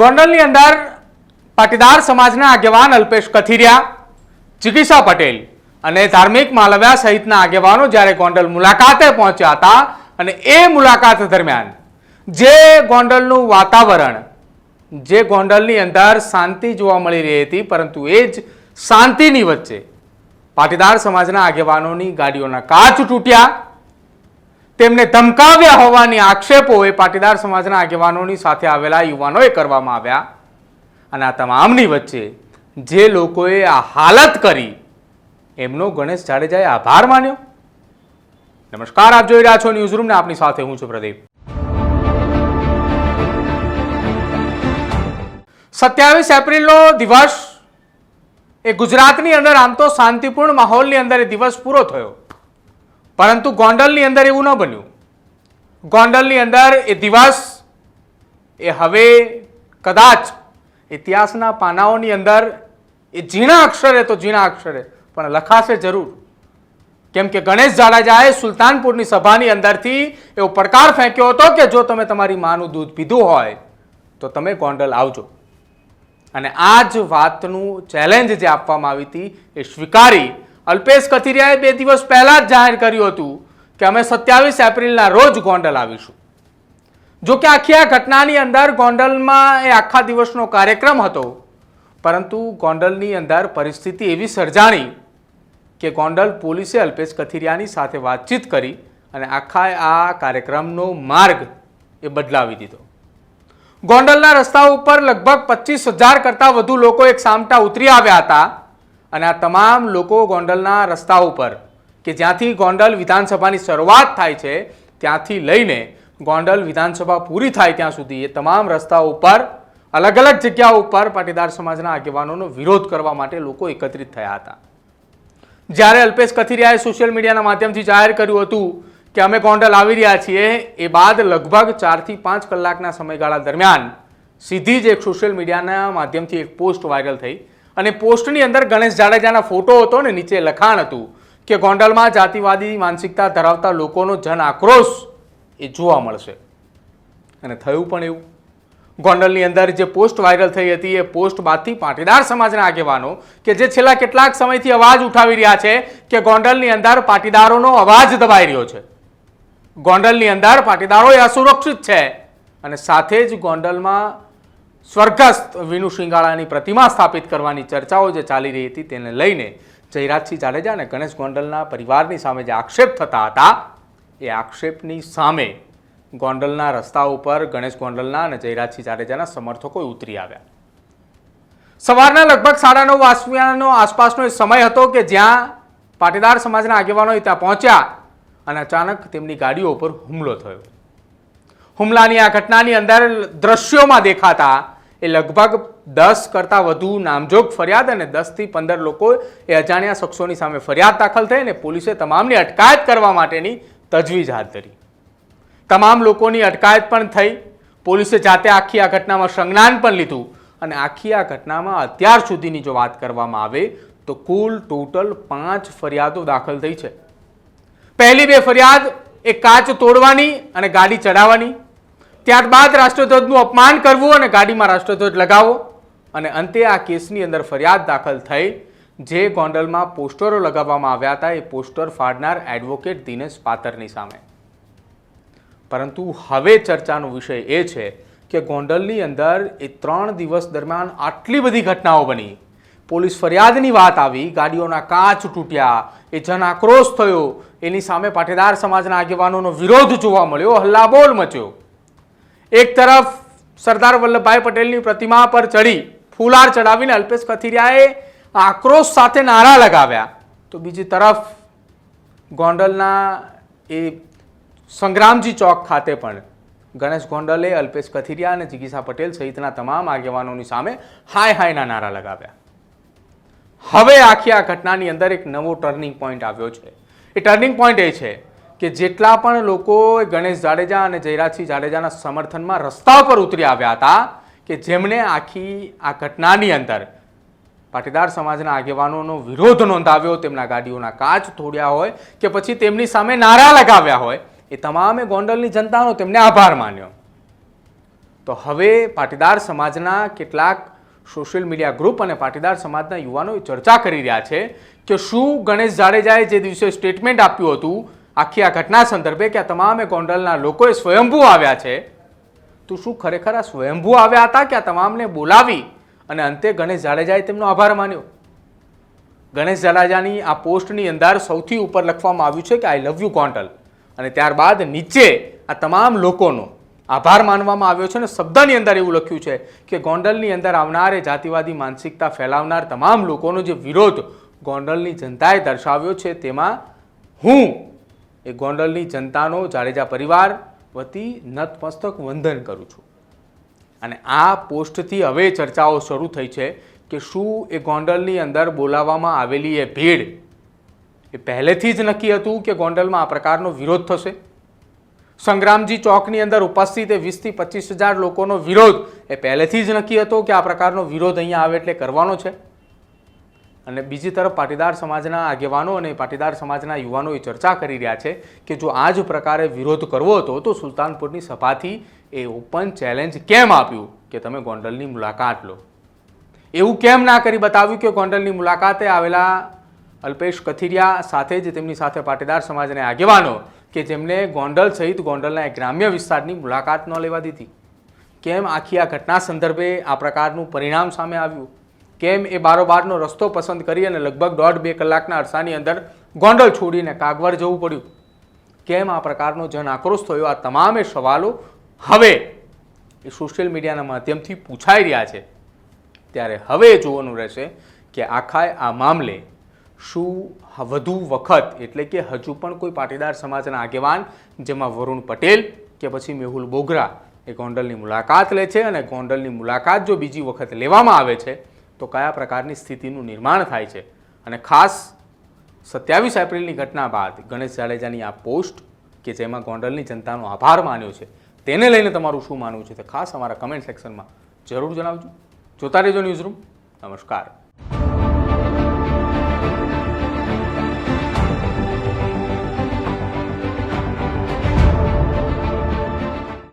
ગોંડલની અંદર પાટીદાર સમાજના આગેવાન અલ્પેશ કથિરિયા ચિકિત્સા પટેલ અને ધાર્મિક માલવ્યા સહિતના આગેવાનો જ્યારે ગોંડલ મુલાકાતે પહોંચ્યા હતા અને એ મુલાકાત દરમિયાન જે ગોંડલનું વાતાવરણ, જે ગોંડલની અંદર શાંતિ જોવા મળી રહી હતી, પરંતુ એ જ શાંતિની વચ્ચે પાટીદાર સમાજના આગેવાનોની ગાડીઓના કાચ તૂટ્યા. તેમને ધમકાવ્યા હોવાની આક્ષેપો એ પાટીદાર સમાજના આગેવાનોની સાથે આવેલા યુવાનોએ કરવામાં આવ્યા. અને આ તમામની વચ્ચે જે લોકોએ આ હાલત કરી, એમનો ગણેશ જાડેજાએ આભાર માન્યો. નમસ્કાર, આપ જોઈ રહ્યા છો ન્યૂઝ રૂમને આપની સાથે હું છું પ્રદીપ. સત્યાવીસ એપ્રિલનો દિવસ, એ ગુજરાતની અંદર આમ તો શાંતિપૂર્ણ માહોલની અંદર એ દિવસ પૂરો થયો. પરંતુ ગોંડલની અંદર એવું ન બન્યું. ગોંડલની અંદર એ દિવસ, એ હવે કદાચ ઇતિહાસના પાનાઓની અંદર એ ઝીણા અક્ષરે તો ઝીણા અક્ષરે, પણ લખાશે જરૂર. કેમ કે ગણેશ જાડેજાએ સુલતાનપુરની સભાની અંદરથી એવો પડકાર ફેંક્યો હતો કે જો તમે તમારી માનું દૂધ પીધું હોય, તો તમે ગોંડલ આવજો. અને આ જ વાતનું ચેલેન્જ જે આપવામાં આવી હતી, એ સ્વીકારી અલ્પેશ કથિરિયાએ બે દિવસ પહેલાં જ જાહેર કર્યું હતું કે અમે સત્યાવીસ એપ્રિલના રોજ ગોંડલ આવીશું. જો કે આખી આ ઘટનાની અંદર ગોંડલમાં એ આખા દિવસનો કાર્યક્રમ હતો, પરંતુ ગોંડલની અંદર પરિસ્થિતિ એવી સર્જાણી કે ગોંડલ પોલીસે અલ્પેશ કથિરિયાની સાથે વાતચીત કરી અને આખા આ કાર્યક્રમનો માર્ગ એ બદલાવી દીધો. ગોંડલના રસ્તા ઉપર લગભગ પચીસ હજાર કરતાં વધુ લોકો એક સામટા ઉતરી આવ્યા હતા અને આ તમામ લોકો ગોંડલના રસ્તા ઉપર, કે જ્યાંથી ગોંડલ વિધાનસભાની શરૂઆત થાય છે, ત્યાંથી લઈને ગોંડલ વિધાનસભા પૂરી થાય ત્યાં સુધી એ તમામ રસ્તા ઉપર, અલગ અલગ જગ્યાઓ ઉપર પાટીદાર સમાજના આગેવાનોનો વિરોધ કરવા માટે લોકો એકત્રિત થયા હતા. જ્યારે અલ્પેશ કથિરિયાએ સોશિયલ મીડિયાના માધ્યમથી જાહેર કર્યું હતું કે અમે ગોંડલ આવી રહ્યા છીએ, એ બાદ લગભગ ચારથી પાંચ કલાકના સમયગાળા દરમિયાન સીધી જ એક સોશિયલ મીડિયાના માધ્યમથી એક પોસ્ટ વાયરલ થઈ. અને પોસ્ટની અંદર ગણેશ જાડેજાના ફોટો હતો ને નીચે લખાણ હતું કે ગોંડલમાં જાતિવાદી માનસિકતા ધરાવતા લોકોનો જન આક્રોશ એ જોવા મળશે. અને થયું પણ એવું. ગોંડલની અંદર જે પોસ્ટ વાયરલ થઈ હતી એ પોસ્ટ બાદથી પાટીદાર સમાજના આગેવાનો કે જે છેલ્લા કેટલાક સમયથી અવાજ ઉઠાવી રહ્યા છે કે ગોંડલની અંદર પાટીદારોનો અવાજ દબાઈ રહ્યો છે. ગોંડલની અંદર પાટીદારો એ અસુરક્ષિત છે અને સાથે જ ગોંડલમાં સ્વર્ગસ્થ વિનુ શિંગાળાની પ્રતિમા સ્થાપિત કરવાની ચર્ચાઓ જે ચાલી રહી હતી તેને લઈને જયરાજસિંહ જાડેજા અને ગણેશ ગોંડલના પરિવારની સામે જે આક્ષેપ થતા હતા, એ આક્ષેપની સામે ગોંડલના રસ્તા ઉપર ગણેશ ગોંડલના અને જયરાજસિંહ જાડેજાના સમર્થકો ઉતરી આવ્યા. સવારના લગભગ સાડા નવ વાગ્યાનો આસપાસનો એ સમય હતો કે જ્યાં પાટીદાર સમાજના આગેવાનો ત્યાં પહોંચ્યા અને અચાનક તેમની ગાડીઓ ઉપર હુમલો થયો. હુમલાની આ ઘટનાની અંદર દ્રશ્યોમાં દેખાતા એ લગભગ દસ કરતાં વધુ નામજોગ ફરિયાદ અને દસથી પંદર લોકો એ અજાણ્યા શખ્સોની સામે ફરિયાદ દાખલ થઈ અને પોલીસે તમામની અટકાયત કરવા માટેની તજવીજ હાથ ધરી. તમામ લોકોની અટકાયત પણ થઈ. પોલીસે જાતે આખી આ ઘટનામાં સંજ્ઞાન પણ લીધું અને આખી આ ઘટનામાં અત્યાર સુધીની જો વાત કરવામાં આવે તો કુલ ટોટલ પાંચ ફરિયાદો દાખલ થઈ છે. પહેલી બે ફરિયાદ એ કાચ તોડવાની અને ગાડી ચડાવવાની. ત્યારબાદ રાષ્ટ્રધ્વજનું અપમાન કરવું અને ગાડીમાં રાષ્ટ્રધ્વજ લગાવવો. અને અંતે આ કેસની અંદર ફરિયાદ દાખલ થઈ. જે ગોંડલમાં પોસ્ટરો લગાવવામાં આવ્યા હતા, એ પોસ્ટર ફાડનાર એડવોકેટ દિનેશ પાતરની સામે. પરંતુ હવે ચર્ચાનો વિષય એ છે કે ગોંડલની અંદર એ ત્રણ દિવસ દરમિયાન આટલી બધી ઘટનાઓ બની. પોલીસ ફરિયાદની વાત આવી, ગાડીઓના કાચ તૂટ્યા, એ જન આક્રોશ થયો. એની સામે પાટીદાર સમાજના આગેવાનોનો વિરોધ જોવા મળ્યો, હલ્લાબોલ મચ્યો. એક તરફ સરદાર વલ્લભભાઈ પટેલની પ્રતિમા પર ચડી ફૂલાર ચડાવીને અલ્પેશ કથિરિયાએ આક્રોશ સાથે નારા લગાવ્યા. તો બીજી તરફ ગોંડલના એ સંગ્રામજી ચોક ખાતે પણ ગણેશ ગોંડલે અલ્પેશ કથિરિયા અને જિગીસા પટેલ સહિતના તમામ આગેવાનોની સામે હાય હાયના નારા લગાવ્યા. હવે આખી આ ઘટનાની અંદર એક નવો ટર્નિંગ પોઈન્ટ આવ્યો છે. એ ટર્નિંગ પોઈન્ટ એ છે કે જેટલા પણ લોકો ગણેશ જાડેજા અને જયરાજસિંહ જાડેજાના સમર્થનમાં રસ્તા પર ઉતરી આવ્યા હતા કે જેમણે આખી આ ઘટનાની અંદર પાટીદાર સમાજના આગેવાનોનો વિરોધ નોંધાવ્યો, તેમના ગાડીઓના કાચ તોડ્યા હોય કે પછી તેમની સામે નારા લગાવ્યા હોય, એ તમામે ગોંડલની જનતાનો તેમને આભાર માન્યો. તો હવે પાટીદાર સમાજના કેટલાક સોશિયલ મીડિયા ગ્રુપ અને પાટીદાર સમાજના યુવાનો ચર્ચા કરી રહ્યા છે કે શું ગણેશ જાડેજાએ જે દિવસે સ્ટેટમેન્ટ આપ્યું હતું આખી આ ઘટના સંદર્ભે કે આ તમામે ગોંડલના લોકોએ સ્વયંભૂ આવ્યા છે, તો શું ખરેખર આ સ્વયંભૂ આવ્યા હતા કે આ તમામને બોલાવી અને અંતે ગણેશ જાડેજાએ તેમનો આભાર માન્યો? ગણેશ જાડેજાની આ પોસ્ટની અંદર સૌથી ઉપર લખવામાં આવ્યું છે કે આઈ લવ યુ ગોંડલ. અને ત્યારબાદ નીચે આ તમામ લોકોનો આભાર માનવામાં આવ્યો છે અને શબ્દની અંદર એવું લખ્યું છે કે, ગોંડલની અંદર આવનાર એ જાતિવાદી માનસિકતા ફેલાવનાર તમામ લોકોનો જે વિરોધ ગોંડલની જનતાએ દર્શાવ્યો છે, તેમાં હું એ ગોંડલની જનતાનો જાડેજા પરિવાર વતી નતમસ્તક વંદન કરું છું. અને આ પોસ્ટથી હવે ચર્ચાઓ શરૂ થઈ છે કે શું એ ગોંડલની અંદર બોલાવવામાં આવેલી એ ભીડ એ પહેલેથી જ નક્કી હતું કે ગોંડલમાં આ પ્રકારનો વિરોધ થશે? સંગ્રામજી ચોકની અંદર ઉપસ્થિત એ વીસથી પચીસ હજાર લોકોનો વિરોધ એ પહેલેથી જ નક્કી હતો કે આ પ્રકારનો વિરોધ અહીંયા આવે એટલે કરવાનો છે? અને બીજી તરફ પાટીદાર સમાજના આગેવાનો અને પાટીદાર સમાજના યુવાનો એ ચર્ચા કરી રહ્યા છે કે જો આ જ પ્રકારે વિરોધ કરવો હતો, તો સુલતાનપુરની સભાથી એ ઓપન ચેલેન્જ કેમ આપ્યું? કે તમે ગોંડલની મુલાકાત લો. એવું કેમ ના કરી બતાવ્યું કે ગોંડલની મુલાકાતે આવેલા અલ્પેશ કથિરિયા સાથે જ તેમની સાથે પાટીદાર સમાજના આગેવાનો કે જેમને ગોંડલ સહિત ગોંડલના એક ગ્રામ્ય વિસ્તારની મુલાકાત ન લેવા દીધી? કેમ આખી આ ઘટના સંદર્ભે આ પ્રકારનું પરિણામ સામે આવ્યું? કેમ એ બારોબારનો રસ્તો પસંદ કરી અને લગભગ દોઢ બે કલાકના અરસાની અંદર ગોંડલ છોડીને કાગવડ જવું પડ્યું. કેમ આ પ્રકારનો જન આક્રોશ થયો? આ તમામે સવાલો હવે એ સોશિયલ મીડિયાના માધ્યમથી પૂછાઈ રહ્યા છે. ત્યારે હવે જોવાનું રહેશે કે આખા આ મામલે શું વધુ વખત, એટલે કે હજુ પણ કોઈ પાટીદાર સમાજના આગેવાન, જેમાં વરુણ પટેલ કે પછી મેહુલ બોગરા, એ ગોંડલની મુલાકાત લે છે અને ગોંડલની મુલાકાત જો બીજી વખત લેવામાં આવે છે તો કયા પ્રકારની સ્થિતિનું નિર્માણ થાય છે? અને ખાસ સત્યાવીસ એપ્રિલની ઘટના બાદ ગણેશ જાડેજાની આ પોસ્ટ કે જેમાં ગોંડલની જનતાનો આભાર માન્યો છે, તેને લઈને તમારું શું માનવું છે તે ખાસ અમારા કમેન્ટ સેક્શનમાં જરૂર જણાવજો. જોતા રહેજો ન્યૂઝરૂમ નમસ્કાર.